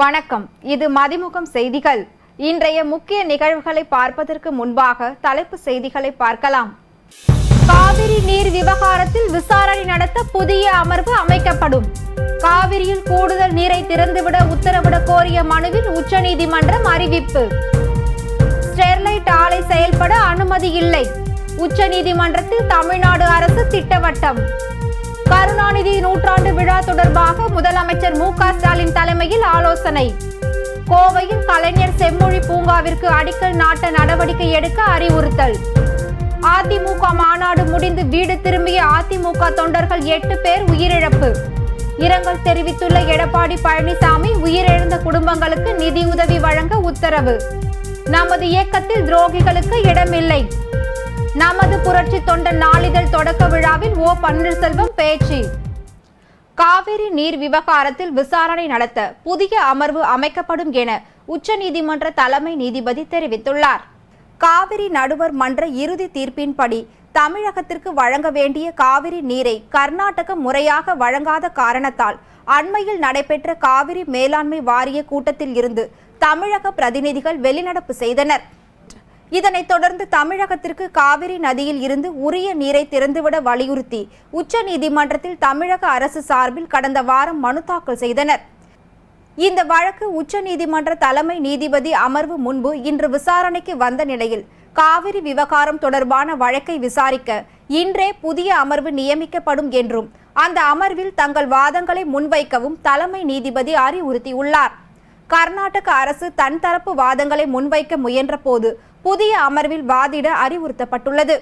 வணக்கம். இது மதிமுகம் செய்திகள். இன்றைய முக்கிய நிகழ்வுகளை பார்ப்பதற்கு முன்பாக தலைப்பு செய்திகளை பார்க்கலாம். காவிரி நீர் விவகாரத்தில் விசாரணை நடத்த புதிய அமர்வு அமைக்கப்படும். காவிரியில் கூடுதல் நீரை திறந்துவிட உத்தரவிட கோரிய மனுவில் உச்சநீதிமன்றம் அறிவிப்பு. ஸ்டெர்லைட் ஆலை செயல்பட அனுமதி இல்லை. உச்சநீதிமன்றத்தில் தமிழ்நாடு அரசு திட்டவட்டம். கருணாநிதி நூற்றாண்டு விழா தொடர்பாக முதலமைச்சர் மு க ஸ்டாலின் தலைமையில் ஆலோசனை. கோவையில் கலைஞர் செம்மொழி பூங்காவிற்கு அடிக்கல் நாட்ட நடவடிக்கை எடுக்க அறிவுறுத்தல். அதிமுக மாநாடு முடிந்து வீடு திரும்பிய அதிமுக தொண்டர்கள் எட்டு பேர் உயிரிழப்பு. இரங்கல் தெரிவித்துள்ள எடப்பாடி பழனிசாமி உயிரிழந்த குடும்பங்களுக்கு நிதியுதவி வழங்க உத்தரவு. நமது இயக்கத்தில் துரோகிகளுக்கு இடமில்லை. நமது புரட்சி தொண்டன் நாளிதழ் தொடக்க விழாவில் ஓ பன்னீர்செல்வம் பேச்சு. காவிரி நீர் விவகாரத்தில் விசாரணை நடத்த புதிய அமர்வு அமைக்கப்படும் என உச்சநீதிமன்ற தலைமை நீதிபதி தெரிவித்துள்ளார். காவிரி நடுவர் மன்ற இறுதி தீர்ப்பின்படி தமிழகத்திற்கு வழங்க வேண்டிய காவிரி நீரை கர்நாடகம் முறையாக வழங்காத காரணத்தால் அண்மையில் நடைபெற்ற காவிரி மேலாண்மை வாரிய கூட்டத்தில் இருந்து தமிழக பிரதிநிதிகள் வெளிநடப்பு செய்தனர். இதனைத் தொடர்ந்து தமிழகத்திற்கு காவிரி நதியில் இருந்து உரிய நீரை திறந்துவிட வலியுறுத்தி உச்சநீதிமன்றத்தில் தமிழக அரசு சார்பில் கடந்த வாரம் மனு தாக்கல் செய்தனர். இந்த வழக்கு உச்சநீதிமன்ற தலைமை நீதிபதி அமர்வு முன்பு இன்று விசாரணைக்கு வந்த நிலையில் காவிரி விவகாரம் தொடர்பான வழக்கை விசாரிக்க இன்றே புதிய அமர்வு நியமிக்கப்படும் என்றும் அந்த அமர்வில் தங்கள் வாதங்களை முன்வைக்கவும் தலைமை நீதிபதி அறிவுறுத்தியுள்ளார். கர்நாடக அரசு தன் தரப்பு வாதங்களை முன்வைக்க முயன்றபோது புதிய அமர்வில் வாதிட அறிவுறுத்தப்பட்டுள்ளது.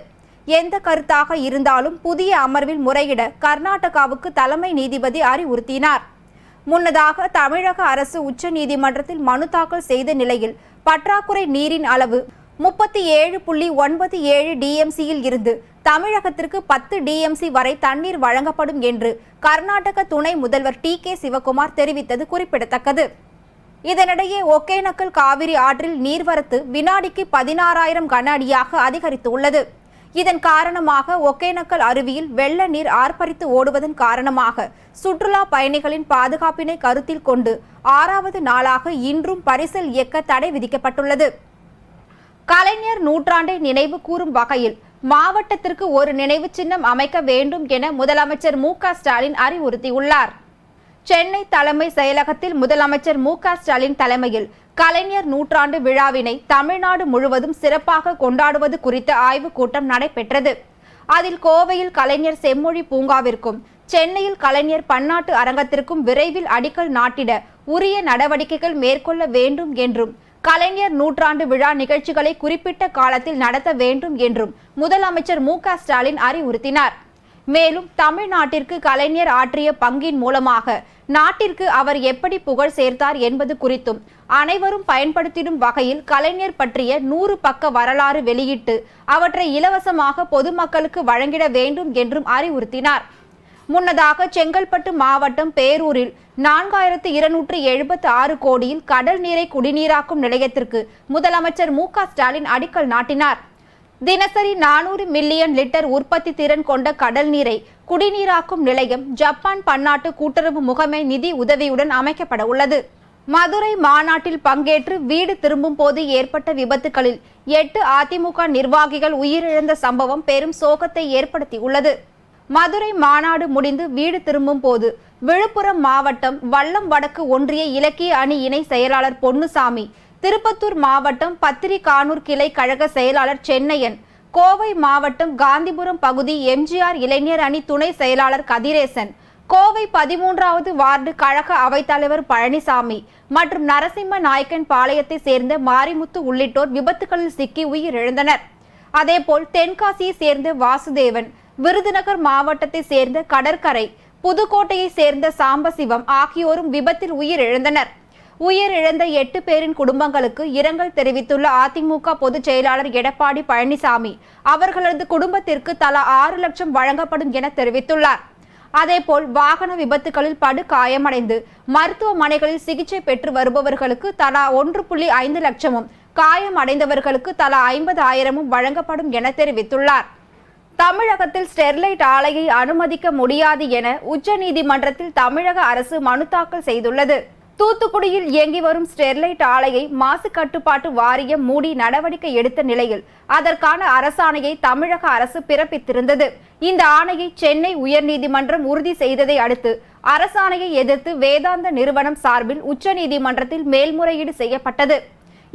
எந்த கருத்தாக இருந்தாலும் புதிய அமர்வில் முறையிட கர்நாடகாவுக்கு தலைமை நீதிபதி அறிவுறுத்தினார். முன்னதாக தமிழக அரசு உச்ச நீதிமன்றத்தில் மனு தாக்கல் செய்த நிலையில் பற்றாக்குறை நீரின் அளவு முப்பத்தி ஏழு புள்ளி ஒன்பது ஏழு டிஎம்சியில் இருந்து தமிழகத்திற்கு பத்து டிஎம்சி வரை தண்ணீர் வழங்கப்படும் என்று கர்நாடக துணை முதல்வர் டி கே சிவகுமார் தெரிவித்தது குறிப்பிடத்தக்கது. இதனிடையே ஒகேனக்கல் காவிரி ஆற்றில் நீர்வரத்து வினாடிக்கு பதினாறாயிரம் கன அடியாக அதிகரித்துள்ளது. இதன் காரணமாக ஒகேனக்கல் அருவியில் வெள்ள நீர் ஆர்ப்பரித்து ஓடுவதன் காரணமாக சுற்றுலா பயணிகளின் பாதுகாப்பினை கருத்தில் கொண்டு ஆறாவது நாளாக இன்றும் பரிசல் இயக்க தடை விதிக்கப்பட்டுள்ளது. கலைஞர் நூற்றாண்டை நினைவு கூறும் வகையில் மாவட்டத்திற்கு ஒரு நினைவு சின்னம் அமைக்க வேண்டும் என முதலமைச்சர் மு க ஸ்டாலின் அறிவுறுத்தியுள்ளார். சென்னை தலைமை செயலகத்தில் முதலமைச்சர் மு க ஸ்டாலின் தலைமையில் கலைஞர் நூற்றாண்டு விழாவினை தமிழ்நாடு முழுவதும் சிறப்பாக கொண்டாடுவது குறித்த ஆய்வுக் கூட்டம் நடைபெற்றது. அதில் கோவையில் கலைஞர் செம்மொழி பூங்காவிற்கும் சென்னையில் கலைஞர் பன்னாட்டு அரங்கத்திற்கும் விரைவில் அடிக்கல் நாட்டிட உரிய நடவடிக்கைகள் மேற்கொள்ள வேண்டும் என்றும் கலைஞர் நூற்றாண்டு விழா நிகழ்ச்சிகளை குறிப்பிட்ட காலத்தில் நடத்த வேண்டும் என்றும் முதலமைச்சர் மு க ஸ்டாலின் அறிவுறுத்தினார். மேலும் தமிழ்நாட்டிற்கு கலைஞர் ஆற்றிய பங்கின் மூலமாக நாட்டிற்கு அவர் எப்படி புகழ் சேர்த்தார் என்பது குறித்தும் அனைவரும் பயன்படுத்திடும் வகையில் கலைஞர் பற்றிய நூறு பக்க வரலாறு வெளியிட்டு அவற்றை இலவசமாக பொதுமக்களுக்கு வழங்கிட வேண்டும் என்றும் அறிவுறுத்தினார். முன்னதாக செங்கல்பட்டு மாவட்டம் பேரூரில் நான்காயிரத்து இருநூற்று எழுபத்து ஆறு கோடியில் கடல் நீரை குடிநீராக்கும் நிலையத்திற்கு முதலமைச்சர் மு க ஸ்டாலின் அடிக்கல் நாட்டினார். தினசரி நானூறு மில்லியன் லிட்டர் உற்பத்தி திறன் கொண்ட கடல் நீரை குடிநீராக்கும் நிலையம் ஜப்பான் பன்னாட்டு கூட்டுறவு முகமை நிதி உதவியுடன் அமைக்கப்பட உள்ளது. மதுரை மாநாட்டில் பங்கேற்று வீடு திரும்பும் போது ஏற்பட்ட விபத்துகளில் எட்டு அதிமுக நிர்வாகிகள் உயிரிழந்த சம்பவம் பெரும் சோகத்தை ஏற்படுத்தியுள்ளது மதுரை மாநாடு முடிந்து வீடு திரும்பும் போது விழுப்புரம் மாவட்டம் வல்லம் வடக்கு ஒன்றிய இலக்கிய அணி இணை செயலாளர் பொன்னுசாமி திருப்பத்தூர் மாவட்டம் பத்திரிகானூர் கிளை கழக செயலாளர் சென்னையன் கோவை மாவட்டம் காந்திபுரம் பகுதி எம்ஜிஆர் இளைஞர் அணி துணை செயலாளர் கதிரேசன் கோவை பதிமூன்றாவது வார்டு கழக அவைத்தலைவர் பழனிசாமி மற்றும் நரசிம்ம நாயக்கன் பாளையத்தை சேர்ந்த மாரிமுத்து உள்ளிட்டோர் விபத்துகளில் சிக்கி உயிரிழந்தனர். அதேபோல் தென்காசியை சேர்ந்த வாசுதேவன் விருதுநகர் மாவட்டத்தை சேர்ந்த கடற்கரை புதுக்கோட்டையை சேர்ந்த சாம்பசிவம் ஆகியோரும் விபத்தில் உயிரிழந்தனர். உயிரிழந்த எட்டு பேரின் குடும்பங்களுக்கு இரங்கல் தெரிவித்துள்ள அதிமுக பொதுச் செயலாளர் எடப்பாடி பழனிசாமி. அவர்களது குடும்பத்திற்கு தலா ஆறு லட்சம் வழங்கப்படும் என தெரிவித்துள்ளார். அதேபோல் வாகன விபத்துகளில் படு காயமடைந்து மருத்துவமனைகளில் சிகிச்சை பெற்று வருபவர்களுக்கு தலா ஒன்று புள்ளி ஐந்து லட்சமும் காயமடைந்தவர்களுக்கு தலா ஐம்பது ஆயிரமும் வழங்கப்படும் என தெரிவித்துள்ளார். தமிழகத்தில் ஸ்டெர்லைட் ஆலையை அனுமதிக்க முடியாது என உச்சநீதிமன்றத்தில் தமிழக அரசு மனு தாக்கல் செய்துள்ளது. தூத்துக்குடியில் இயங்கி வரும் ஸ்டெர்லைட் ஆலையை மாசு கட்டுப்பாட்டு வாரியம் மூடி நடவடிக்கை எடுத்த நிலையில் அதற்கான அரசாணையை தமிழக அரசு பிறப்பித்திருந்தது. இந்த ஆணையை சென்னை உயர்நீதிமன்றம் உறுதி செய்ததை அடுத்து அரசாணையை எதிர்த்து வேதாந்த நிறுவனம் சார்பில் உச்சநீதிமன்றத்தில் மேல்முறையீடு செய்யப்பட்டது.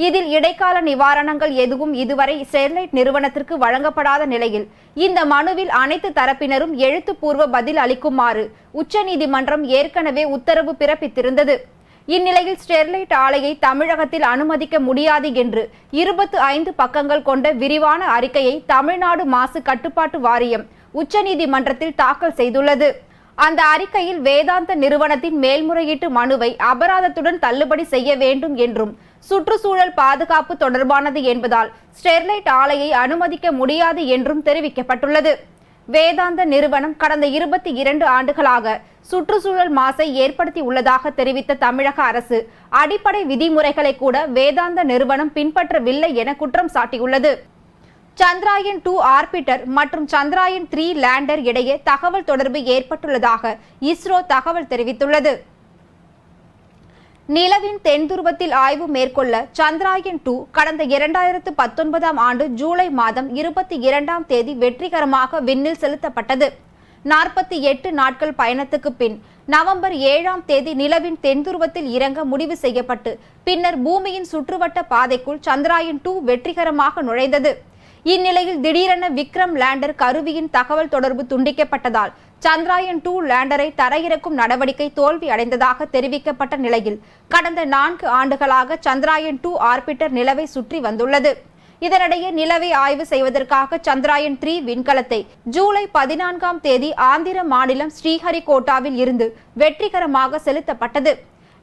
இதில் இடைக்கால நிவாரணங்கள் எதுவும் இதுவரை ஸ்டெர்லைட் நிறுவனத்திற்கு வழங்கப்படாத நிலையில் இந்த மனுவில் அனைத்து தரப்பினரும் எழுத்துப்பூர்வ பதில் அளிக்குமாறு உச்சநீதிமன்றம் ஏற்கனவே உத்தரவு பிறப்பித்திருந்தது. இந்நிலையில் ஸ்டெர்லைட் ஆலையை தமிழகத்தில் அனுமதிக்க முடியாது என்று இருபத்து ஐந்து பக்கங்கள் கொண்ட விரிவான அறிக்கையை தமிழ்நாடு மாசு கட்டுப்பாட்டு வாரியம் உச்சநீதிமன்றத்தில் தாக்கல் செய்துள்ளது. அந்த அறிக்கையில் வேதாந்த நிறுவனத்தின் மேல்முறையீட்டு மனுவை அபராதத்துடன் தள்ளுபடி செய்ய வேண்டும் என்றும் சுற்றுச்சூழல் பாதுகாப்பு தொடர்பானது என்பதால் ஸ்டெர்லைட் ஆலையை அனுமதிக்க முடியாது என்றும் தெரிவிக்கப்பட்டுள்ளது. வேதாந்த நிறுவனம் கடந்த இருபத்தி இரண்டு ஆண்டுகளாக சுற்றுச்சூழல் மாசை ஏற்படுத்தி உள்ளதாக தெரிவித்த தமிழக அரசு அடிப்படை விதிமுறைகளை கூட வேதாந்த நிறுவனம் பின்பற்றவில்லை என குற்றம் சாட்டியுள்ளது. சந்திராயன் டூ ஆர்பிட்டர் மற்றும் சந்திராயன் த்ரீ லேண்டர் இடையே தகவல் தொடர்பு ஏற்பட்டுள்ளதாக இஸ்ரோ தகவல் தெரிவித்துள்ளது. நிலவின் தென்துருவத்தில் ஆய்வு மேற்கொள்ள சந்திராயன் டூ கடந்த இரண்டாயிரத்து பத்தொன்பதாம் ஆண்டு ஜூலை மாதம் இருபத்தி இரண்டாம் தேதி வெற்றிகரமாக விண்ணில் செலுத்தப்பட்டது. நாற்பத்தி எட்டு நாட்கள் பயணத்துக்கு பின் நவம்பர் ஏழாம் தேதி நிலவின் தென்துருவத்தில் இறங்க முடிவு செய்யப்பட்டு பின்னர் பூமியின் சுற்றுவட்ட பாதைக்குள் சந்திராயன் டூ வெற்றிகரமாக நுழைந்தது. இந்நிலையில் திடீரென விக்ரம் லேண்டர் கருவியின் தகவல் தொடர்பு துண்டிக்கப்பட்டதால் சந்திராயன் டூ லேண்டரை தரையிறக்கும் நடவடிக்கை தோல்வி அடைந்ததாக தெரிவிக்கப்பட்ட நிலையில் கடந்த நான்கு ஆண்டுகளாக சந்திராயன் டூ ஆர்பிட்டர் நிலவை சுற்றி வந்துள்ளது. இதனிடையே நிலவை ஆய்வு செய்வதற்காக சந்திராயன் த்ரீ விண்கலத்தை ஜூலை பதினான்காம் தேதி ஆந்திர மாநிலம் ஸ்ரீஹரிகோட்டாவில் இருந்து வெற்றிகரமாக செலுத்தப்பட்டது.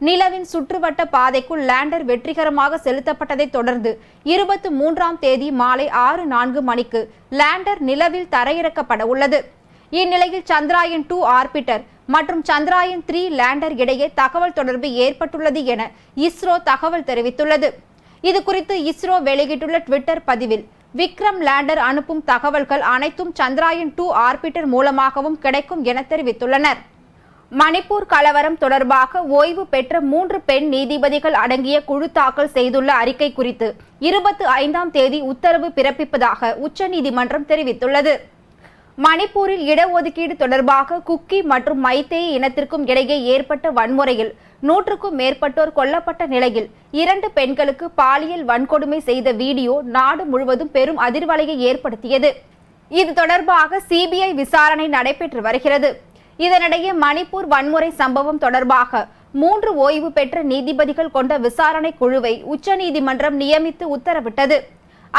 நிலவின் சுற்றுவட்ட பாதைக்குள் லேண்டர் வெற்றிகரமாக செலுத்தப்பட்டதைத் தொடர்ந்து இருபத்தி மூன்றாம் தேதி மாலை ஆறு நான்கு மணிக்கு லேண்டர் நிலவில் தரையிறக்கப்பட உள்ளது. இந்நிலையில் சந்திராயன் டூ ஆர்பிட்டர் மற்றும் சந்திராயன் த்ரீ லேண்டர் இடையே தகவல் தொடர்பு ஏற்பட்டுள்ளது என இஸ்ரோ தகவல் தெரிவித்துள்ளது. இது குறித்து இஸ்ரோ வெளியிட்டுள்ள ட்விட்டர் பதிவில் விக்ரம் லேண்டர் அனுப்பும் தகவல்கள் அனைத்தும் சந்திராயன் டூ ஆர்பிட்டர் மூலமாகவும் கிடைக்கும் என தெரிவித்துள்ளனர். மணிப்பூர் கலவரம் தொடர்பாக ஓய்வு பெற்ற மூன்று பெண் நீதிபதிகள் அடங்கிய குழு தாக்கல் செய்துள்ள அறிக்கை குறித்து இருபத்தி ஐந்தாம் தேதி உத்தரவு பிறப்பிப்பதாக உச்சநீதிமன்றம் தெரிவித்துள்ளது. மணிப்பூரில் இடஒதுக்கீடு தொடர்பாக குக்கி மற்றும் மைத்தேய் இனத்திற்கும் இடையே ஏற்பட்ட வன்முறையில் நூற்றுக்கும் மேற்பட்டோர் கொல்லப்பட்ட நிலையில் இரண்டு பெண்களுக்கு பாலியல் வன்கொடுமை செய்த வீடியோ நாடு முழுவதும் பெரும் அதிர்வலையை ஏற்படுத்தியது. இது தொடர்பாக சிபிஐ விசாரணை நடைபெற்று வருகிறது. இதனிடையே மணிப்பூர் வன்முறை சம்பவம் தொடர்பாக மூன்று ஓய்வு பெற்ற நீதிபதிகள் கொண்ட விசாரணை குழுவை உச்சநீதிமன்றம் நியமித்து உத்தரவிட்டது.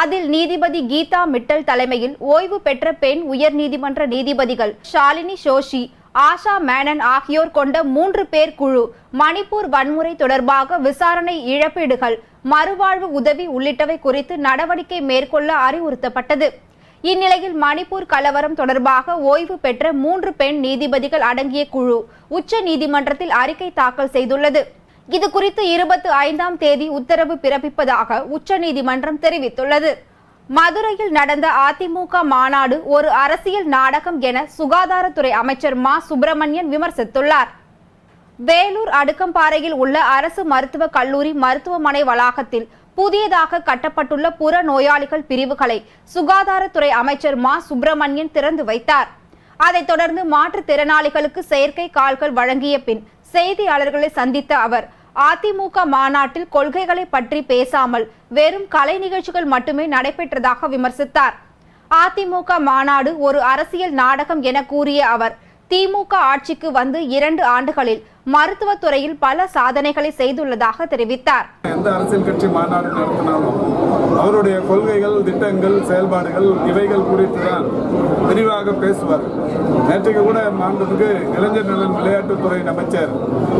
அதில் நீதிபதி கீதா மிட்டல் தலைமையில் ஓய்வு பெற்ற பெண் உயர்நீதிமன்ற நீதிபதிகள் ஷாலினி ஷோஷி ஆஷா மேனன் ஆகியோர் கொண்ட மூன்று பேர் குழு மணிப்பூர் வன்முறை தொடர்பாக விசாரணை இழப்பீடுகள் மறுவாழ்வு உதவி உள்ளிட்டவை குறித்து நடவடிக்கை மேற்கொள்ள அறிவுறுத்தப்பட்டது. இந்நிலையில் மணிப்பூர் கலவரம் தொடர்பாக ஓய்வு பெற்ற மூன்று பெண் நீதிபதிகள் அடங்கிய குழு உச்ச நீதிமன்றத்தில் அறிக்கை தாக்கல் செய்துள்ளது. இது குறித்து இருபத்தி ஐந்தாம் தேதி உத்தரவு பிறப்பிப்பதாக உச்சநீதிமன்றம் தெரிவித்துள்ளது. மதுரையில் நடந்த அதிமுக மாநாடு ஒரு அரசியல் நாடகம் என சுகாதாரத்துறை அமைச்சர் மா. சுப்பிரமணியன் விமர்சித்துள்ளார். வேலூர் அடுக்கம்பாறையில் உள்ள அரசு மருத்துவக் கல்லூரி மருத்துவமனை வளாகத்தில் புதியதாக கட்டப்பட்டுள்ள புற நோயாளிகள் பிரிவுகளை சுகாதாரத்துறை அமைச்சர் மா. சுப்பிரமணியன் திறந்து வைத்தார். அதைத் தொடர்ந்து மாற்றுத்திறனாளிகளுக்கு செயற்கை கால்கள் வழங்கிய பின் செய்தியாளர்களை சந்தித்த அவர் அதிமுக மாநாட்டில் கொள்கைகளை பற்றி பேசாமல் வெறும் கலை நிகழ்ச்சிகள் மட்டுமே நடைபெற்றதாக விமர்சித்தார். அதிமுக மாநாடு ஒரு அரசியல் நாடகம் என கூறிய அவர் திமுக ஆட்சிக்கு வந்து இரண்டு ஆண்டுகளில் மருத்துவத்துறையில் பல சாதனைகளை செய்துள்ளதாக தெரிவித்தார். எந்த அரசியல் கட்சி மாநாடு நடத்தினாலும் அவருடைய கொள்கைகள் திட்டங்கள் செயல்பாடுகள் இவைகள் குறித்து தான் விரிவாக பேசுவார். நேற்றைக்கு கூட மாண்புமிகு இளைஞர் நலன் விளையாட்டுத்துறை அமைச்சர்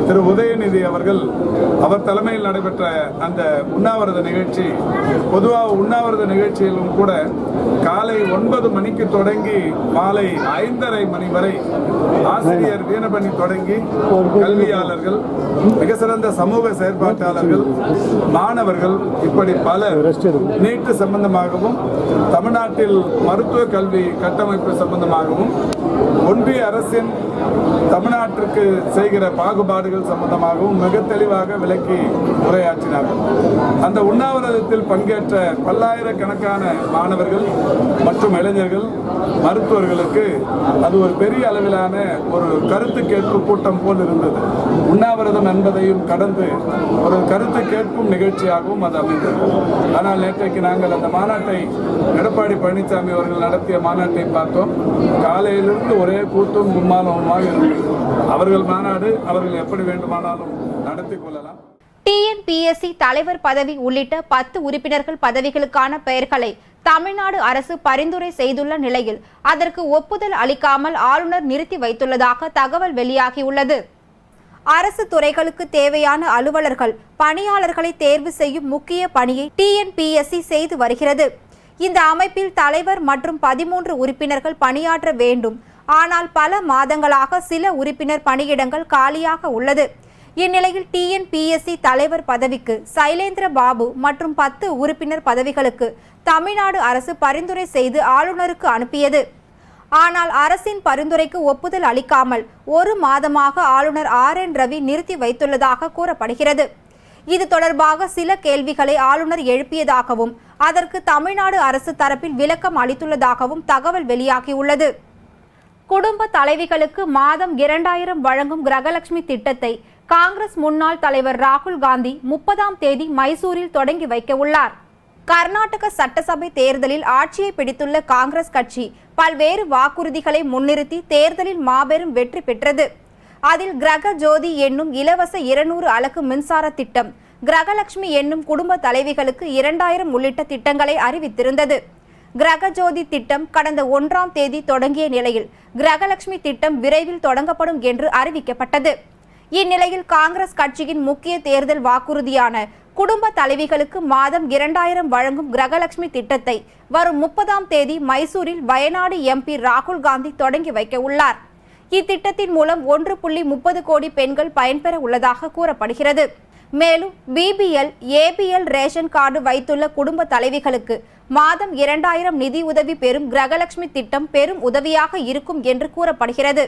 திரு உதயநிதி அவர்கள் அவர் தலைமையில் நடைபெற்ற அந்த உண்ணாவிரத நிகழ்ச்சி பொதுவாக உண்ணாவிரத நிகழ்ச்சியிலும் கூட காலை ஒன்பது மணிக்கு தொடங்கி மாலை ஐந்தரை மணி வரை ஆசிரியர் வீணபணி தொடங்கி கல்வியாளர்கள் மிக சிறந்த சமூக செயற்பாட்டாளர்கள் மாணவர்கள் இப்படி பல நீட்டு சம்பந்தமாகவும் தமிழ்நாட்டில் மருத்துவ கல்வி கட்டமைப்பு சம்பந்தமாகவும் ஒன்றிய அரசின் தமிழ்நாட்டிற்கு செய்கிற பாகுபாடுகள் சம்பந்தமாகவும் மிக தெளிவாக விளக்கி உரையாற்றினார்கள் அந்த உண்ணாவிரதத்தில் பங்கேற்ற பல்லாயிரக்கணக்கான மாணவர்கள் மற்றும் இளைஞர்கள் மருத்துவர்களுக்கு அது ஒரு பெரிய அளவிலான ஒரு கருத்து கேட்பு கூட்டம் போல் இருந்தது. உண்ணாவிரதம் என்பதையும் கடந்து ஒரு கருத்து கேட்கும் நிகழ்ச்சியாகவும் அது அமைந்தது. ஆனால் நேற்றைக்கு நாங்கள் அந்த மாநாட்டை எடப்பாடி பழனிசாமி அவர்கள் நடத்திய மாநாட்டை பார்த்தோம். காலையிலிருந்து ஒரே கூட்டம் மும்மாலமாக இருந்தது. அவர்கள் மாநாடு அவர்கள் எப்படி வேண்டுமானாலும் நடத்தி கொள்ளலாம். டிஎன்பிஎஸ்சி தலைவர் பதவி உள்ளிட்ட பத்து உறுப்பினர்கள் பதவிகளுக்கான பெயர்களை தமிழ்நாடு அரசு பரிந்துரை செய்துள்ள நிலையில் அதற்கு ஒப்புதல் அளிக்காமல் ஆளுநர் நிறுத்தி வைத்துள்ளதாக தகவல் வெளியாகியுள்ளது. அரசு துறைகளுக்கு தேவையான அலுவலர்கள் பணியாளர்களை தேர்வு செய்யும் முக்கிய பணியை டிஎன்பிஎஸ்சி செய்து வருகிறது. இந்த அமைப்பில் தலைவர் மற்றும் பதிமூன்று உறுப்பினர்கள் பணியாற்ற வேண்டும். ஆனால் பல மாதங்களாக சில உறுப்பினர் பணியிடங்கள் காலியாக உள்ளது. இந்நிலையில் டிஎன்பிஎஸ்சி தலைவர் பதவிக்கு சைலேந்திர பாபு மற்றும் பத்து உறுப்பினர் பதவிகளுக்கு தமிழ்நாடு அரசு பரிந்துரை செய்து ஆளுநருக்கு அனுப்பியது. ஆனால் அரசின் பரிந்துரைக்கு ஒப்புதல் அளிக்காமல் ஒரு மாதமாக ஆளுநர் ஆர் என் ரவி நிறுத்தி வைத்துள்ளதாக கூறப்படுகிறது. இது தொடர்பாக சில கேள்விகளை ஆளுநர் எழுப்பியதாகவும் அதற்கு தமிழ்நாடு அரசு தரப்பில் விளக்கம் அளித்துள்ளதாகவும் தகவல் வெளியாகியுள்ளது. குடும்ப தலைவிகளுக்கு மாதம் இரண்டாயிரம் வழங்கும் கிரகலட்சுமி திட்டத்தை காங்கிரஸ் முன்னாள் தலைவர் ராகுல் காந்தி முப்பதாம் தேதி மைசூரில் தொடங்கி வைக்க உள்ளார். கர்நாடக சட்டசபை தேர்தலில் ஆட்சியை பிடித்துள்ள காங்கிரஸ் கட்சி பல்வேறு வாக்குறுதிகளை முன்னிறுத்தி தேர்தலில் மாபெரும் வெற்றி பெற்றது. அதில் கிரக ஜோதி என்னும் இலவச இருநூறு அலகு மின்சார திட்டம் கிரகலட்சுமி என்னும் குடும்ப தலைவிகளுக்கு இரண்டாயிரம் உள்ளிட்ட திட்டங்களை அறிவித்திருந்தது. கிரகஜோதி திட்டம் கடந்த ஒன்றாம் தேதி தொடங்கிய நிலையில் கிரகலட்சுமி திட்டம் விரைவில் தொடங்கப்படும் என்று அறிவிக்கப்பட்டது. இந்நிலையில் காங்கிரஸ் கட்சியின் முக்கிய தேர்தல் வாக்குறுதியான குடும்ப தலைவிகளுக்கு மாதம் இரண்டாயிரம் வழங்கும் கிரகலட்சுமி திட்டத்தை வரும் முப்பதாம் தேதி மைசூரில் வயநாடு எம்பி ராகுல் காந்தி தொடங்கி வைக்க உள்ளார். இத்திட்டத்தின் மூலம் ஒன்று புள்ளி முப்பது கோடி பெண்கள் பயன்பெற உள்ளதாக கூறப்படுகிறது. மேலும் பிபிஎல் ஏபிஎல் ரேஷன் கார்டு வைத்துள்ள குடும்ப தலைவிகளுக்கு மாதம் இரண்டாயிரம் நிதி உதவி பெறும் கிரகலட்சுமி திட்டம் பெரும் உதவியாக இருக்கும் என்று கூறப்படுகிறது.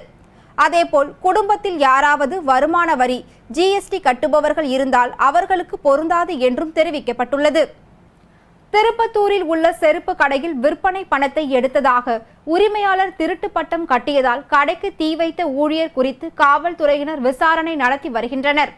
அதேபோல் குடும்பத்தில் யாராவது வருமான வரி ஜிஎஸ்டி கட்டுபவர்கள் இருந்தால் அவர்களுக்கு பொருந்தாது என்றும் தெரிவிக்கப்பட்டுள்ளது. திருப்பத்தூரில் உள்ள செருப்பு கடையில் விற்பனை பணத்தை எடுத்ததாக உரிமையாளர் திருட்டு பட்டம் கட்டியதால் கடைக்கு தீ வைத்த ஊழியர் குறித்து காவல்துறையினர் விசாரணை நடத்தி வருகின்றனர்.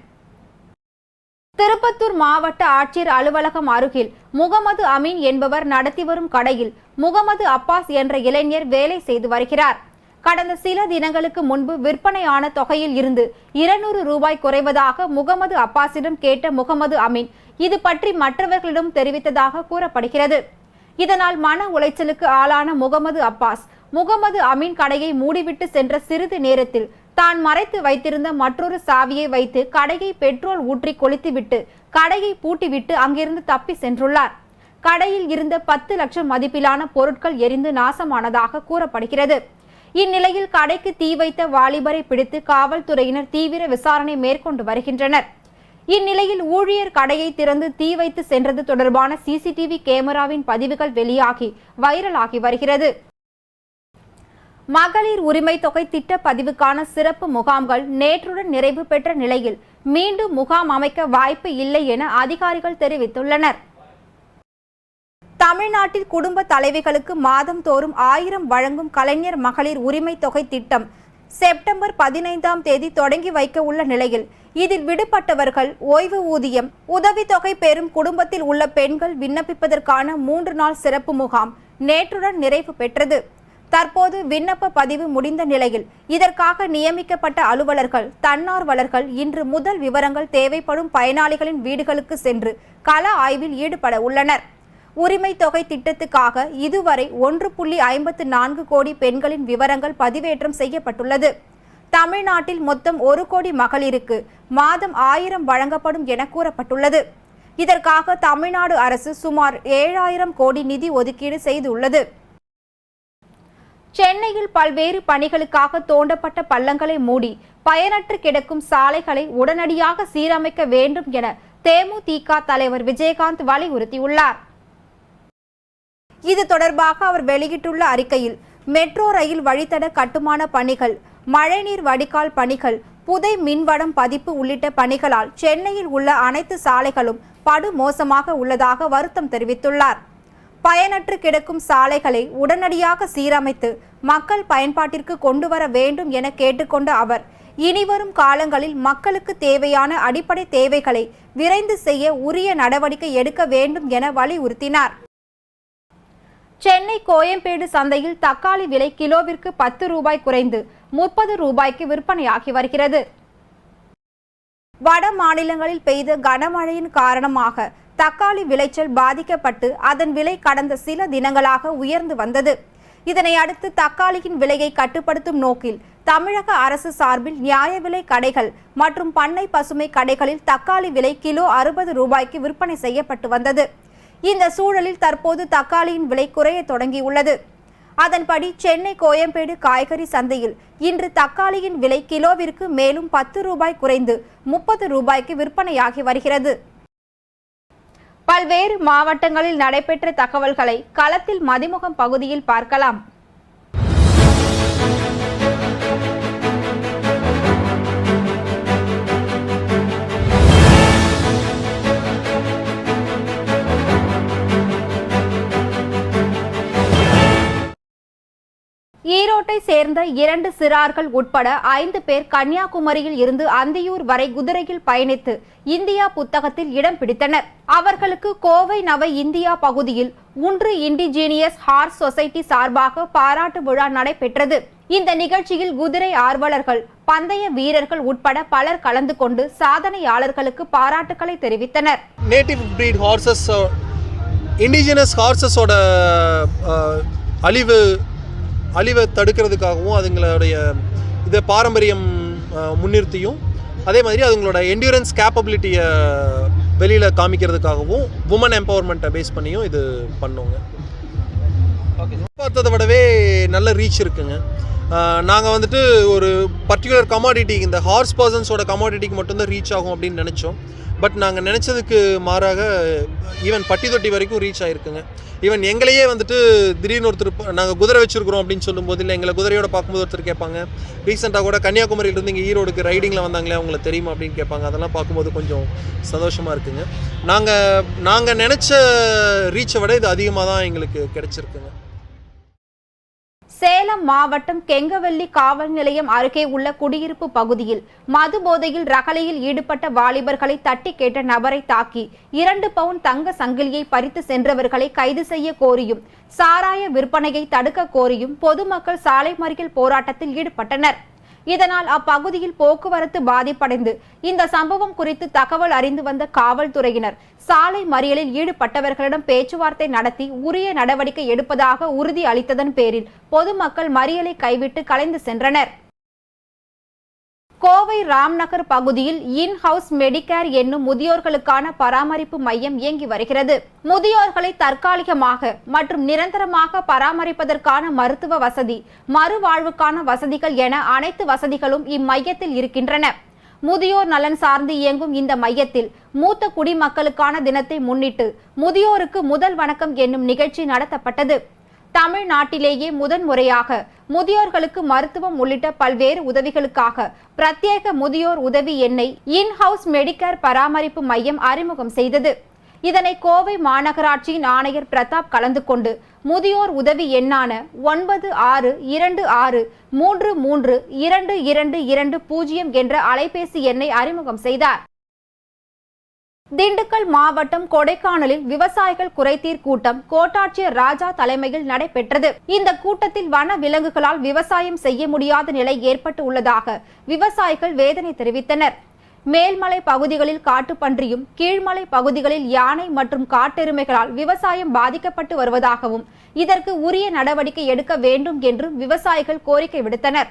திருப்பத்தூர் மாவட்ட ஆட்சியர் அலுவலகம் அருகில் முகமது அமீன் என்பவர் நடத்தி வரும் கடையில் முகமது அப்பாஸ் என்ற இளைஞர் வேலை செய்து வருகிறார். கடந்த சில தினங்களுக்கு முன்பு விற்பனையான தொகையில் இருந்து இருநூறு ரூபாய் குறைவதாக முகமது அப்பாஸிடம் கேட்ட முகமது அமீன் இது பற்றி மற்றவர்களிடம் தெரிவித்ததாக கூறப்படுகிறது. இதனால் மன உளைச்சலுக்கு ஆளான முகமது அப்பாஸ் முகமது அமீன் கடையை மூடிவிட்டு சென்ற சிறிது நேரத்தில் தான் மறைத்து வைத்திருந்த மற்றொரு சாவியை வைத்து கடையை பெட்ரோல் ஊற்றி கொளுத்திவிட்டு கடையை பூட்டிவிட்டு அங்கிருந்து தப்பி சென்றுள்ளார். கடையில் இருந்த பத்து லட்சம் மதிப்பிலான பொருட்கள் எரிந்து நாசமானதாக கூறப்படுகிறது. இந்நிலையில் கடைக்கு தீ வைத்த வாலிபரை பிடித்து காவல்துறையினர் தீவிர விசாரணை மேற்கொண்டு வருகின்றனர். இந்நிலையில் ஊழியர் கடையை திறந்து தீ வைத்து சென்றது தொடர்பான சிசிடிவி கேமராவின் பதிவுகள் வெளியாகி வைரலாகி வருகிறது. மகளிர் உரிமை தொகை திட்ட பதிவுக்கான சிறப்பு முகாம்கள் நேற்றுடன் நிறைவு பெற்ற நிலையில் மீண்டும் முகாம் அமைக்க வாய்ப்பு இல்லை என அதிகாரிகள் தெரிவித்துள்ளனர். தமிழ்நாட்டில் குடும்ப தலைவிகளுக்கு மாதம் தோறும் ஆயிரம் வழங்கும் கலைஞர் மகளிர் உரிமை தொகை திட்டம் செப்டம்பர் பதினைந்தாம் தேதி தொடங்கி வைக்க உள்ள நிலையில். இதில் விடுபட்டவர்கள் ஓய்வு ஊதியம் உதவித்தொகை பெறும் குடும்பத்தில் உள்ள பெண்கள் விண்ணப்பிப்பதற்கான மூன்று நாள் சிறப்பு முகாம் நேற்றுடன் நிறைவு பெற்றது. தற்போது விண்ணப்ப பதிவு முடிந்த நிலையில் இதற்காக நியமிக்கப்பட்ட அலுவலர்கள் தன்னார்வலர்கள் இன்று முதல் விவரங்கள் தேவைப்படும் பயனாளிகளின் வீடுகளுக்கு சென்று கள ஆய்வில் ஈடுபட உள்ளனர். உரிமை தொகை திட்டத்துக்காக இதுவரை ஒன்று புள்ளி ஐம்பத்து நான்கு கோடி பெண்களின் விவரங்கள் பதிவேற்றம் செய்யப்பட்டுள்ளது. தமிழ்நாட்டில் மொத்தம் ஒரு கோடி மகளிருக்கு மாதம் ஆயிரம் வழங்கப்படும் என கூறப்பட்டுள்ளது. இதற்காக தமிழ்நாடு அரசு சுமார் ஏழாயிரம் கோடி நிதி ஒதுக்கீடு செய்துள்ளது. சென்னையில் பல்வேறு பணிகளுக்காக தோண்டப்பட்ட பள்ளங்களை மூடி பயனற்று கிடக்கும் சாலைகளை உடனடியாக சீரமைக்க வேண்டும் என தேமுதிக தலைவர் விஜயகாந்த் வலியுறுத்தியுள்ளார். இது தொடர்பாக அவர் வெளியிட்டுள்ள அறிக்கையில் மெட்ரோ ரயில் வழித்தட கட்டுமான பணிகள் மழைநீர் வடிகால் பணிகள் புதை மின்வடம் பதிப்பு உள்ளிட்ட பணிகளால் சென்னையில் உள்ள அனைத்து சாலைகளும் படு மோசமாக உள்ளதாக வருத்தம் தெரிவித்துள்ளார். பயனற்று கிடக்கும் சாலைகளை உடனடியாக சீரமைத்து மக்கள் பயன்பாட்டிற்கு கொண்டு வர வேண்டும் என கேட்டுக்கொண்ட அவர் இனிவரும் காலங்களில் மக்களுக்கு தேவையான அடிப்படை தேவைகளை விரைந்து செய்ய உரிய நடவடிக்கை எடுக்க வேண்டும் என வலியுறுத்தினார். சென்னை கோயம்பேடு சந்தையில் தக்காளி விலை கிலோவிற்கு பத்து ரூபாய் குறைந்து முப்பது ரூபாய்க்கு விற்பனையாகி வருகிறது. வட மாநிலங்களில் பெய்த கனமழையின் காரணமாக தக்காளி விளைச்சல் பாதிக்கப்பட்டு அதன் விலை கடந்த சில தினங்களாக உயர்ந்து வந்தது. இதனை அடுத்து தக்காளியின் விலையை கட்டுப்படுத்தும் நோக்கில் தமிழக அரசு சார்பில் நியாய விலை கடைகள் மற்றும் பண்ணை பசுமை கடைகளில் தக்காளி விலை கிலோ அறுபது ரூபாய்க்கு விற்பனை செய்யப்பட்டு வந்தது. இந்த சூழலில் தற்போது தக்காளியின் விலை குறைய தொடங்கியுள்ளது. அதன்படி சென்னை கோயம்பேடு காய்கறி சந்தையில் இன்று தக்காளியின் விலை கிலோவிற்கு மேலும் பத்து ரூபாய் குறைந்து முப்பது ரூபாய்க்கு விற்பனையாகி வருகிறது. பல்வேறு மாவட்டங்களில் நடைபெற்ற தகவல்களை களத்தில் மதிமுகம் பகுதியில் பார்க்கலாம். ஈரோட்டை சேர்ந்த இரண்டு சிறார்கள் உட்பட ஐந்து பேர் கன்னியாகுமரியில் இருந்து அந்தியூர் வரை குதிரையில் பயணித்து இந்தியா புத்தகத்தில் இடம் பிடித்தனர். அவர்களுக்கு கோவை நவ இந்தியா பகுதியில் ஒன்று இண்டிஜீனியஸ் ஹார்ஸ் சொசைட்டி சார்பாக பாராட்டு விழா நடைபெற்றது. இந்த நிகழ்ச்சியில் குதிரை ஆர்வலர்கள் பந்தய வீரர்கள் உட்பட பலர் கலந்து கொண்டு சாதனையாளர்களுக்கு பாராட்டுக்களை தெரிவித்தனர். நேட்டிவ் பிரீட் ஹார்சஸ் இண்டிஜினஸ் ஹார்சஸோட அழிவு அழிவை தடுக்கிறதுக்காகவும் அதுங்களுடைய இதை பாரம்பரியம் முன்னிறுத்தியும் அதே மாதிரி அதுங்களோட என்டியூரன்ஸ் கேப்பபிலிட்டியை வெளியில் காமிக்கிறதுக்காகவும் உமன் எம்பவர்மெண்ட்டை பேஸ் பண்ணியும் இது பண்ணுவோங்க. பார்த்ததை விடவே நல்ல ரீச் இருக்குங்க. நாங்கள் வந்துட்டு ஒரு பர்டிகுலர் கமாடிட்டி இந்த ஹார்ஸ் பர்சன்ஸோட கமாடிட்டிக்கு மட்டும்தான் ரீச் ஆகும் அப்படின்னு நினச்சோம். பட் நாங்கள் நினச்சதுக்கு மாறாக ஈவன் பட்டி தொட்டி வரைக்கும் ரீச் ஆகிருக்குங்க ஈவன் எங்களையே வந்துட்டு திடீர்னு ஒருத்தர் நாங்கள் குதிரை வச்சுருக்கிறோம் அப்படின்னு சொல்லும்போது இல்லை எங்களை குதிரையோட பார்க்கும்போது ஒருத்தர் கேட்பாங்க. ரீசெண்டாக கூட கன்னியாகுமரியிலேருந்து இங்கே ஈரோடுக்கு ரைடிங்கில் வந்தாங்களே அவங்களுக்கு தெரியுமா அப்படின்னு கேட்பாங்க. அதெல்லாம் பார்க்கும்போது கொஞ்சம் சந்தோஷமாக இருக்குங்க. நாங்கள் நாங்கள் நினச்ச ரீச்சை விட இது அதிகமாக தான் எங்களுக்கு கிடச்சிருக்குங்க. சேலம் மாவட்டம் கெங்கவல்லி காவல் நிலையம் அருகே உள்ள குடியிருப்பு பகுதியில் மது போதையில் ரகளையில் ஈடுபட்ட வாலிபர்களை தட்டி கேட்ட நபரை தாக்கி இரண்டு பவுன் தங்க சங்கிலியை பறித்து சென்றவர்களை கைது செய்ய கோரியும் சாராய விற்பனையை தடுக்க கோரியும் பொதுமக்கள் சாலை மறியல் போராட்டத்தில் ஈடுபட்டனர். இதனால் அப்பகுதியில் போக்குவரத்து பாதிப்படைந்து இந்த சம்பவம் குறித்து தகவல் அறிந்து வந்த காவல்துறையினர் சாலை மறியலில் ஈடுபட்டவர்களிடம் பேச்சுவார்த்தை நடத்தி உரிய நடவடிக்கை எடுப்பதாக உறுதி அளித்ததன் பேரில் பொதுமக்கள் மறியலை கைவிட்டு கலைந்து சென்றனர். கோவை ராம்நகர் பகுதியில் இன் ஹவுஸ் மெடிகேர் என்னும் முதியோர்களுக்கான பராமரிப்பு மையம் இயங்கி வருகிறது. முதியோர்களை தற்காலிகமாக மற்றும் நிரந்தரமாக பராமரிப்பதற்கான மருத்துவ வசதி மறுவாழ்வுக்கான வசதிகள் என அனைத்து வசதிகளும் இம்மையத்தில் இருக்கின்றன. முதியோர் நலன் சார்ந்து இயங்கும் இந்த மையத்தில் மூத்த குடிமக்களுக்கான தினத்தை முன்னிட்டு முதியோருக்கு முதல் வணக்கம் என்னும் நிகழ்ச்சி நடத்தப்பட்டது. தமிழ்நாட்டிலேயே முதன் முறையாக முதியோர்களுக்கு மருத்துவம் உள்ளிட்ட பல்வேறு உதவிகளுக்காக பிரத்யேக முதியோர் உதவி எண்ணை இன்ஹவுஸ் மெடிக்கேர் பராமரிப்பு மையம் அறிமுகம் செய்தது. இதனை கோவை மாநகராட்சியின் ஆணையர் பிரதாப் கலந்து கொண்டு முதியோர் உதவி எண்ணான ஒன்பது ஆறு இரண்டு ஆறு மூன்று மூன்று இரண்டு இரண்டு இரண்டு பூஜ்ஜியம் என்ற அலைபேசி எண்ணை அறிமுகம் செய்தார். திண்டுக்கல் மாவட்டம் கொடைக்கானலில் விவசாயிகள் குறைதீர் கூட்டம் கோட்டாட்சியர் ராஜா தலைமையில் நடைபெற்றது. இந்த கூட்டத்தில் வன விலங்குகளால் விவசாயம் செய்ய முடியாத நிலை ஏற்பட்டு உள்ளதாக விவசாயிகள் வேதனை தெரிவித்தனர். மேல்மலை பகுதிகளில் காட்டுப்பன்றியும் கீழ்மலை பகுதிகளில் யானை மற்றும் காட்டெருமைகளால் விவசாயம் பாதிக்கப்பட்டு வருவதாகவும் இதற்கு உரிய நடவடிக்கை எடுக்க வேண்டும் என்றும் விவசாயிகள் கோரிக்கை விடுத்தனர்.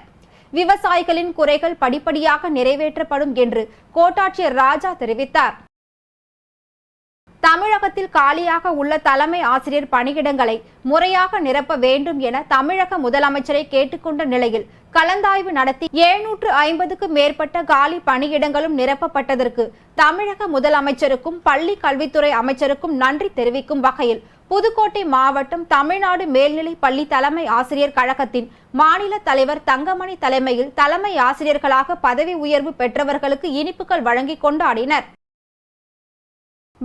விவசாயிகளின் குறைகள் படிப்படியாக நிறைவேற்றப்படும் என்று கோட்டாட்சியர் ராஜா தெரிவித்தார். தமிழகத்தில் காலியாக உள்ள தலைமை ஆசிரியர் பணியிடங்களை முறையாக நிரப்ப வேண்டும் என தமிழக முதலமைச்சரை கேட்டுக்கொண்ட நிலையில் கலந்தாய்வு நடத்தி எழுநூற்று ஐம்பதுக்கு மேற்பட்ட காலி பணியிடங்களும் நிரப்பப்பட்டதற்கு தமிழக முதலமைச்சருக்கும் பள்ளி கல்வித்துறை அமைச்சருக்கும் நன்றி தெரிவிக்கும் வகையில் புதுக்கோட்டை மாவட்டம் தமிழ்நாடு மேல்நிலை பள்ளி தலைமை ஆசிரியர் கழகத்தின் மாநில தலைவர் தங்கமணி தலைமையில் தலைமை ஆசிரியர்களாக பதவி உயர்வு பெற்றவர்களுக்கு இனிப்புகள் வழங்கி கொண்டாடினர்.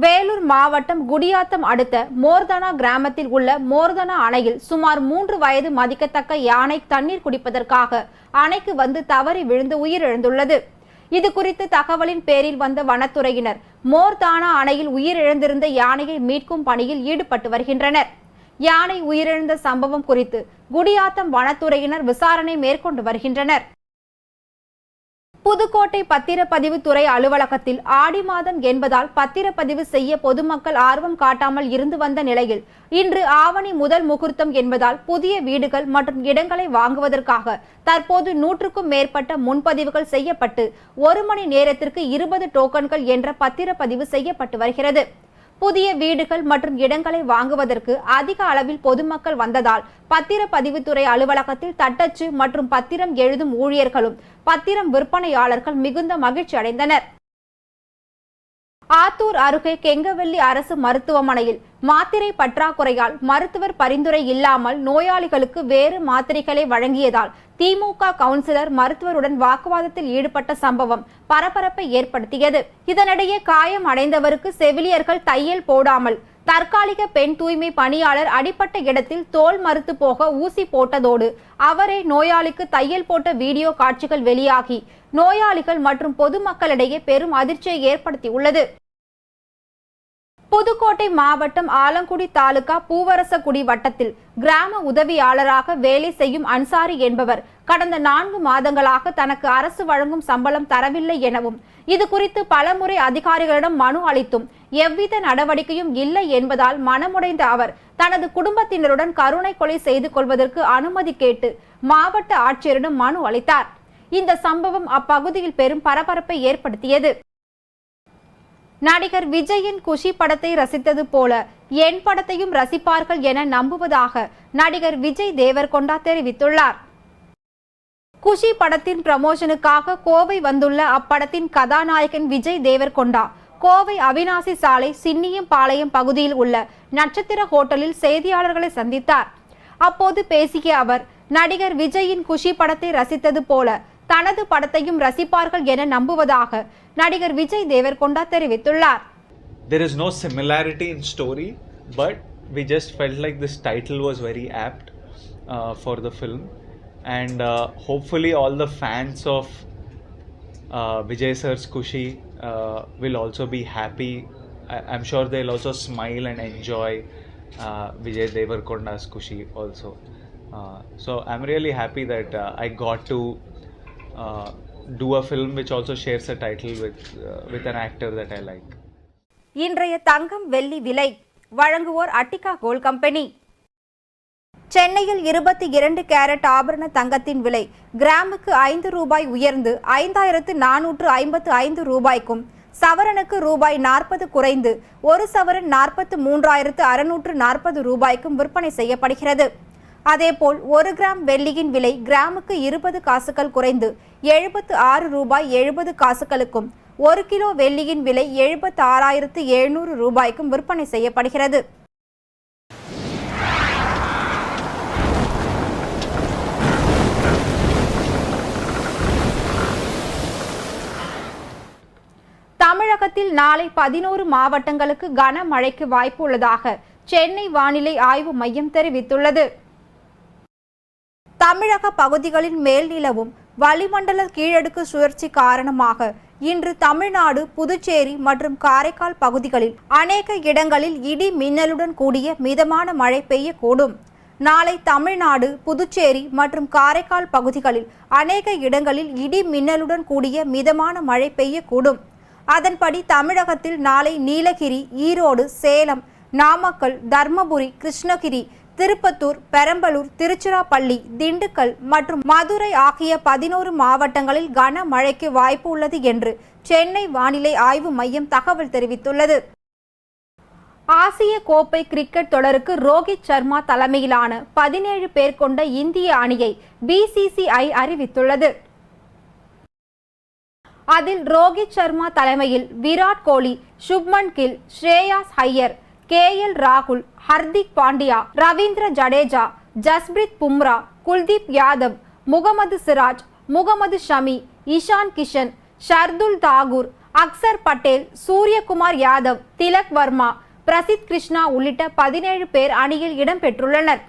வேலூர் மாவட்டம் குடியாத்தம் அடுத்த மோர்தனா கிராமத்தில் உள்ள மோர்தனா அணையில் சுமார் மூன்று வயது மதிக்கத்தக்க யானை தண்ணீர் குடிப்பதற்காக அணைக்கு வந்து தவறி விழுந்து உயிரிழந்துள்ளது. இது குறித்து தகவலின் பேரில் வந்த வனத்துறையினர் மோர்தானா அணையில் உயிரிழந்திருந்த யானையை மீட்கும் பணியில் ஈடுபட்டு வருகின்றனர். யானை உயிரிழந்த சம்பவம் குறித்து குடியாத்தம் வனத்துறையினர் விசாரணை மேற்கொண்டு வருகின்றனர். புதுக்கோட்டை பத்திரப்பதிவு துறை அலுவலகத்தில் ஆடி மாதம் என்பதால் பத்திரப்பதிவு செய்ய பொதுமக்கள் ஆர்வம் காட்டாமல் இருந்து வந்த நிலையில் இன்று ஆவணி முதல் முகூர்த்தம் என்பதால் புதிய வீடுகள் மற்றும் இடங்களை வாங்குவதற்காக தற்போது நூற்றுக்கும் மேற்பட்ட முன்பதிவுகள் செய்யப்பட்டு ஒரு மணி நேரத்திற்கு இருபது டோக்கன்கள் என்ற பத்திரப்பதிவு செய்யப்பட்டு வருகிறது. புதிய வீடுகள் மற்றும் இடங்களை வாங்குவதற்கு அதிக அளவில் பொதுமக்கள் வந்ததால் பத்திரப்பதிவுத்துறை அலுவலகத்தில் தட்டச்சு மற்றும் பத்திரம் எழுதும் ஊழியர்களும் பத்திரம் விற்பனையாளர்கள் மிகுந்த மகிழ்ச்சி அடைந்தனர் ஆத்தூர் அருகே கெங்கவெள்ளி அரசு மருத்துவமனையில் மாத்திரை பற்றாக்குறையால் மருத்துவர் பரிந்துரை இல்லாமல் நோயாளிகளுக்கு வேறு மாத்திரைகளை வழங்கியதால் திமுக கவுன்சிலர் மருத்துவருடன் வாக்குவாதத்தில் ஈடுபட்ட சம்பவம் பரபரப்பை ஏற்படுத்தியது. இதனிடையே காயம் அடைந்தவருக்கு செவிலியர்கள் தையல் போடாமல் தற்காலிக பெண் தூய்மை பணியாளர் அடிப்பட்ட இடத்தில் தோல் மறுத்து போக ஊசி போட்டதோடு அவரே நோயாளிக்கு தையல் போட்ட வீடியோ காட்சிகள் வெளியாகி நோயாளிகள் மற்றும் பொதுமக்களிடையே பெரும் அதிர்ச்சியை ஏற்படுத்தியுள்ளது. புதுக்கோட்டை மாவட்டம் ஆலங்குடி தாலுகா பூவரசக்குடி வட்டத்தில் கிராம உதவியாளராக வேலை செய்யும் அன்சாரி என்பவர் கடந்த நான்கு மாதங்களாக தனக்கு அரசு வழங்கும் சம்பளம் தரவில்லை எனவும் இது குறித்து பலமுறை அதிகாரிகளிடம் மனு அளித்தும் எவ்வித நடவடிக்கையும் இல்லை என்பதால் மனமுடைந்த அவர் தனது குடும்பத்தினருடன் கருணை கொலை செய்து கொள்வதற்கு அனுமதி கேட்டு மாவட்ட ஆட்சியரிடம் மனு அளித்தார். இந்த சம்பவம் அப்பகுதியில் பெரும் பரபரப்பை ஏற்படுத்தியது. நடிகர் விஜயின் குஷி படத்தை ரசித்தது போல என் படத்தையும் ரசிப்பார்கள் என நம்புவதாக நடிகர் விஜய் தேவர்கொண்டா தெரிவித்துள்ளார். குஷி படத்தின் ப்ரமோஷனுக்காக கோவை வந்துள்ள அப்படத்தின் கதாநாயகன் விஜய் தேவர்கொண்டா. கோவை அவினாசி சாலை சின்னியம் பாளையம் பகுதியில் உள்ள நட்சத்திர ஹோட்டலில் செய்தியாளர்களை சந்தித்தார். அப்போது பேசிய அவர் நடிகர் விஜயின் குஷி படத்தை ரசித்தது போல தனது படத்தையும் ரசிப்பார்கள் என நம்புவதாக நடிகர் விஜய் தேவர்கொண்டா தெரிவித்துள்ளார். There is no similarity in story but we just felt like this title was very apt uh, for the film. and uh, hopefully all the fans of uh, vijay sir's kushi uh, will also be happy I- i'm sure they'll also smile and enjoy uh, vijay devarkonda's kushi also uh, so i'm really happy that uh, i got to uh, do a film which also shares a title with uh, with an actor that i like இன்றைய தங்கம் வெள்ளி விலை வழங்குவோர் Attica gold company சென்னையில் இருபத்தி இரண்டு carrot ஆபரண தங்கத்தின் விலை கிராமுக்கு ஐந்து ரூபாய் உயர்ந்து ஐந்தாயிரத்து நானூற்று ஐம்பத்து ஐந்து ரூபாய்க்கும் சவரனுக்கு ரூபாய் நாற்பது குறைந்து ஒரு சவரன் நாற்பத்து மூன்றாயிரத்து அறுநூற்று நாற்பது ரூபாய்க்கும் விற்பனை செய்யப்படுகிறது. அதேபோல் ஒரு கிராம் வெள்ளியின் விலை கிராமுக்கு இருபது காசுகள் குறைந்து எழுபத்து ஆறு ரூபாய் எழுபது காசுகளுக்கும் ஒரு கிலோ வெள்ளியின் விலை எழுபத்து ஆறாயிரத்து எழுநூறு ரூபாய்க்கும் விற்பனை செய்யப்படுகிறது. தமிழகத்தில் நாளை பதினோரு மாவட்டங்களுக்கு கனமழைக்கு வாய்ப்பு உள்ளதாக சென்னை வானிலை ஆய்வு மையம் தெரிவித்துள்ளது. தமிழக பகுதிகளின் மேல் நிலவும் வளிமண்டல கீழடுக்கு சுழற்சி காரணமாக இன்று தமிழ்நாடு புதுச்சேரி மற்றும் காரைக்கால் பகுதிகளில் அநேக இடங்களில் இடி மின்னலுடன் கூடிய மிதமான மழை பெய்யக்கூடும். நாளை தமிழ்நாடு புதுச்சேரி மற்றும் காரைக்கால் பகுதிகளில் அநேக இடங்களில் இடி மின்னலுடன் கூடிய மிதமான மழை பெய்யக்கூடும். அதன்படி தமிழகத்தில் நாளை நீலகிரி ஈரோடு சேலம் நாமக்கல் தர்மபுரி கிருஷ்ணகிரி திருப்பத்தூர் பெரம்பலூர் திருச்சிராப்பள்ளி திண்டுக்கல் மற்றும் மதுரை ஆகிய பதினோரு மாவட்டங்களில் கனமழைக்கு வாய்ப்பு உள்ளது என்று சென்னை வானிலை ஆய்வு மையம் தகவல் தெரிவித்துள்ளது. ஆசிய கோப்பை கிரிக்கெட் தொடருக்கு ரோஹித் சர்மா தலைமையிலான பதினேழு பேர் கொண்ட இந்திய அணியை பிசிசிஐ அறிவித்துள்ளது. அதில் ரோஹித் சர்மா தலைமையில் விராட் கோலி சுப்மன் கில் ஸ்ரேயாஸ் ஹையர் கே எல் ராகுல் ஹர்திக் பாண்டியா ரவீந்திர ஜடேஜா ஜஸ்பிரித் பும்ரா குல்தீப் யாதவ் முகமது சிராஜ் முகமது ஷமி இஷான் கிஷன் ஷர்துல் தாகூர் அக்சர் பட்டேல் சூரியகுமார் யாதவ் திலக் வர்மா பிரசித் கிருஷ்ணா உள்ளிட்ட பதினேழு பேர் அணியில் இடம்பெற்றுள்ளனர்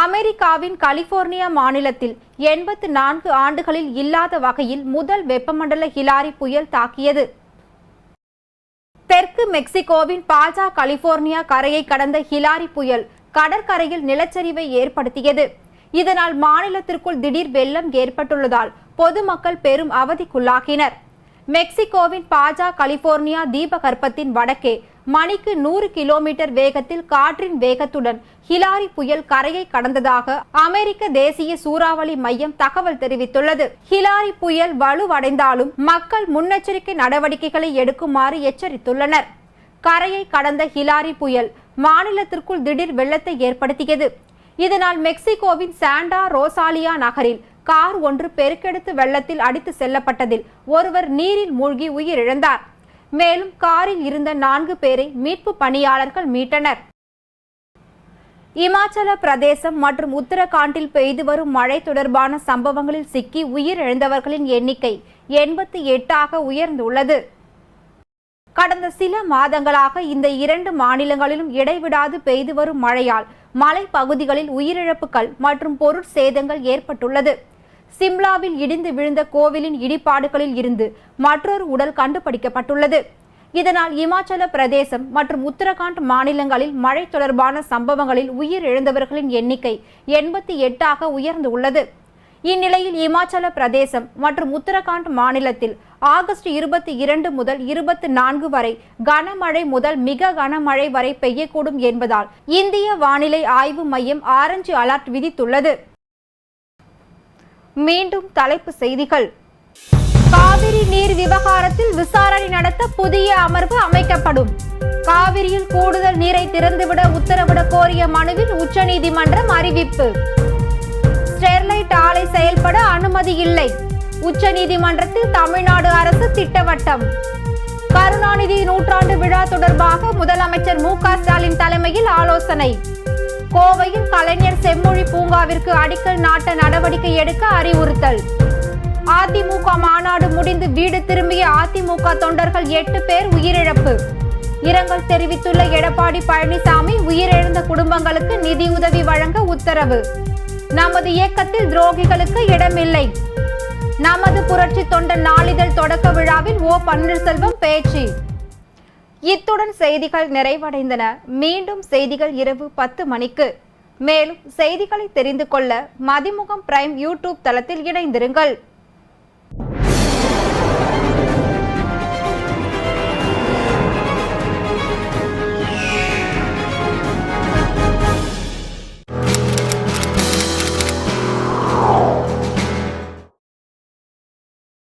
அமெரிக்காவின் கலிபோர்னியா மாநிலத்தில் எண்பத்து நான்கு ஆண்டுகளில் இல்லாத வகையில் முதல் வெப்பமண்டல ஹிலாரி புயல் தாக்கியது. தெற்கு மெக்சிகோவின் பாஜா கலிபோர்னியா கரையை கடந்த ஹிலாரி புயல் கடற்கரையில் நிலச்சரிவை ஏற்படுத்தியது. இதனால் மாநிலத்திற்குள் திடீர் வெள்ளம் ஏற்பட்டுள்ளதால் பொதுமக்கள் பெரும் அவதிக்குள்ளாகினர். மெக்சிகோவின் பாஜா கலிபோர்னியா தீபகற்பத்தின் வடக்கே மணிக்கு நூறு கிலோமீட்டர் வேகத்தில் காற்றின் வேகத்துடன் ஹிலாரி புயல் கரையை கடந்ததாக அமெரிக்க தேசிய சூறாவளி மையம் தகவல் தெரிவித்துள்ளது. ஹிலாரி புயல் வலுவடைந்தாலும் மக்கள் முன்னெச்சரிக்கை நடவடிக்கைகளை எடுக்குமாறு எச்சரித்துள்ளனர். கரையை கடந்த ஹிலாரி புயல் மாநிலத்திற்குள் திடீர் வெள்ளத்தை ஏற்படுத்தியது. இதனால் மெக்சிகோவின் சாண்டா ரோசாலியா நகரில் கார் ஒன்று பெருக்கெடுத்து வெள்ளத்தில் அடித்து செல்லப்பட்டதில் ஒருவர் நீரில் மூழ்கி உயிரிழந்தார். மேலும் காரில் இருந்த நான்கு பேரை மீட்பு பணியாளர்கள் மீட்டனர். இமாச்சல பிரதேசம் மற்றும் உத்தரகாண்டில் பெய்து வரும் மழை தொடர்பான சம்பவங்களில் சிக்கி உயிரிழந்தவர்களின் எண்ணிக்கை எண்பத்தி எட்டாக உயர்ந்துள்ளது. கடந்த சில மாதங்களாக இந்த இரண்டு மாநிலங்களிலும் இடைவிடாது பெய்து வரும் மழையால் மலைப்பகுதிகளில் உயிரிழப்புகள் மற்றும் பொருட்சேதங்கள் ஏற்பட்டுள்ளது. சிம்லாவில் இடிந்து விழுந்த கோவிலின் இடிபாடுகளில் இருந்து மற்றொரு உடல் கண்டுபிடிக்கப்பட்டுள்ளது. இதனால் இமாச்சல பிரதேசம் மற்றும் உத்தரகாண்ட் மாநிலங்களில் மழை தொடர்பான சம்பவங்களில் உயிரிழந்தவர்களின் எண்ணிக்கை எண்பத்தி எட்டாக உயர்ந்துள்ளது இந்நிலையில் இமாச்சல பிரதேசம் மற்றும் உத்தரகாண்ட் மாநிலத்தில் ஆகஸ்ட் இருபத்தி இரண்டு முதல் இருபத்தி நான்கு வரை கனமழை முதல் மிக கனமழை வரை பெய்யக்கூடும் என்பதால் இந்திய வானிலை ஆய்வு மையம் ஆரஞ்சு அலர்ட் விதித்துள்ளது. மீண்டும் தலைப்பு செய்திகள். காவிரி நீர் விவகாரத்தில் விசாரணை நடத்த புதிய அமர்வு அமைக்கப்படும். காவிரியில் கூடுதல் நீரை திறந்துவிட உத்தரவிட கோரிய மனுவில் உச்சநீதிமன்றம் அறிவிப்பு. ஸ்டெர்லைட் ஆலை செயல்பட அனுமதி இல்லை. உச்சநீதிமன்றத்தில் தமிழ்நாடு அரசு திட்டவட்டம். கருணாநிதி நூற்றாண்டு விழா தொடர்பாக முதலமைச்சர் மு க ஸ்டாலின் தலைமையில் ஆலோசனை. கோவையில் கலைஞர் செம்மொழி பூங்காவிற்கு அடிக்கல் நாட்ட நடவடிக்கை எடுக்க அறிவுறுத்தல். அதிமுக மாநாடு முடிந்து வீடு திரும்பிய அதிமுக தொண்டர்கள் எட்டு பேர் உயிரிழப்பு. இரங்கல் தெரிவித்துள்ள எடப்பாடி பழனிசாமி உயிரிழந்த குடும்பங்களுக்கு நிதியுதவி வழங்க உத்தரவு. நமது இயக்கத்தில் துரோகிகளுக்கு இடமில்லை. நமது புரட்சி தொண்டன் நாளிதழ் தொடக்க விழாவில் ஓ பன்னீர்செல்வம் பேச்சு. இத்துடன் செய்திகள் நிறைவடைந்தன. மீண்டும் செய்திகள் இரவு பத்து மணிக்கு. மேலும் செய்திகளை தெரிந்து கொள்ள மதிமுகம் பிரைம் யூடியூப் தளத்தில் இணைந்திருங்கள்.